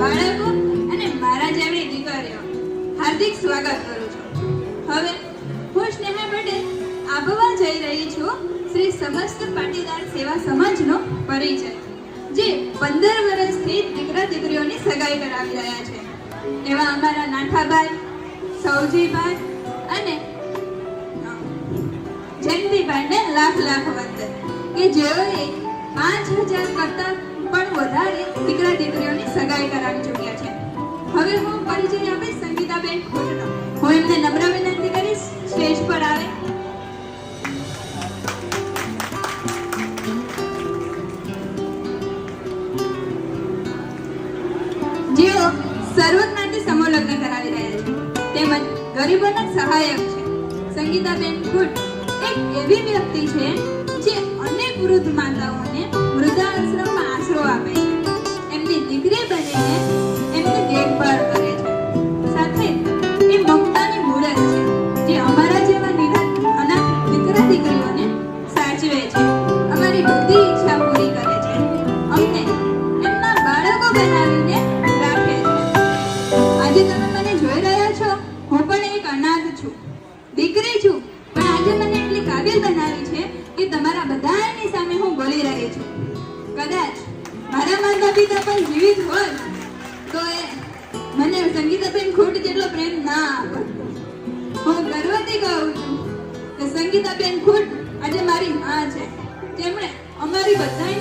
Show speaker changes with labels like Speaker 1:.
Speaker 1: બાળકો અને મારા જેવી દીકરીઓ, હાર્દિક સ્વાગત કરું છું. હવે હું સ્નેહા પટેલ આબવા જઈ રહી છું શ્રી સમસ્ત પાટીદાર સેવા સમાજનો પરિચય, જે પંદર વર્ષથી દીકરા દીકરીઓની સગાઈ કરાવી રહ્યા છે. એવા અમારા નાઠાભાઈ સૌજીભાઈ અને જયંતિભાઈને લાખ લાખ વંદન, કે જેઓએ સગાઈ કરાવી ચૂક્યા છે. હવે હું પરિચય આપીશ સંગીતાબેન ખોટનો. હું એમને નમ્ર વિનંતી કરીશ, સ્ટેજ પર આવે. જેઓ સર્વજ્ઞાતિ સમૂહલગ્ન કરાવી રહ્યા છે, તેમજ ગરીબોના સહાયક છે. સંગીતાબેન ખુટ એક એવી વ્યક્તિ છે જે અનેક વૃદ્ધ માતાઓને એમની દેખભાળ કરે છે. સાથે એ મમતાની મૂરત છે, જે અમારા જેવા દીકરા દીકરીઓને સાચવે છે. અમારી બધી ઈચ્છા પૂરી કરે છે. અમને એમના બાળકો બનાવીને રાખે છે. આજે તમે મને જોઈ રહ્યા છો? હું પણ એક અનાથ છું. દીકરી છું. પણ જીવિત હોત તો એ મને સંગીતાબેન ખોટ જેટલો પ્રેમ ના આપત હું ગર્વથી કહું છું કે સંગીતાબેન ખોટ આજે મારી માં છે. જેમણે અમારી બધાની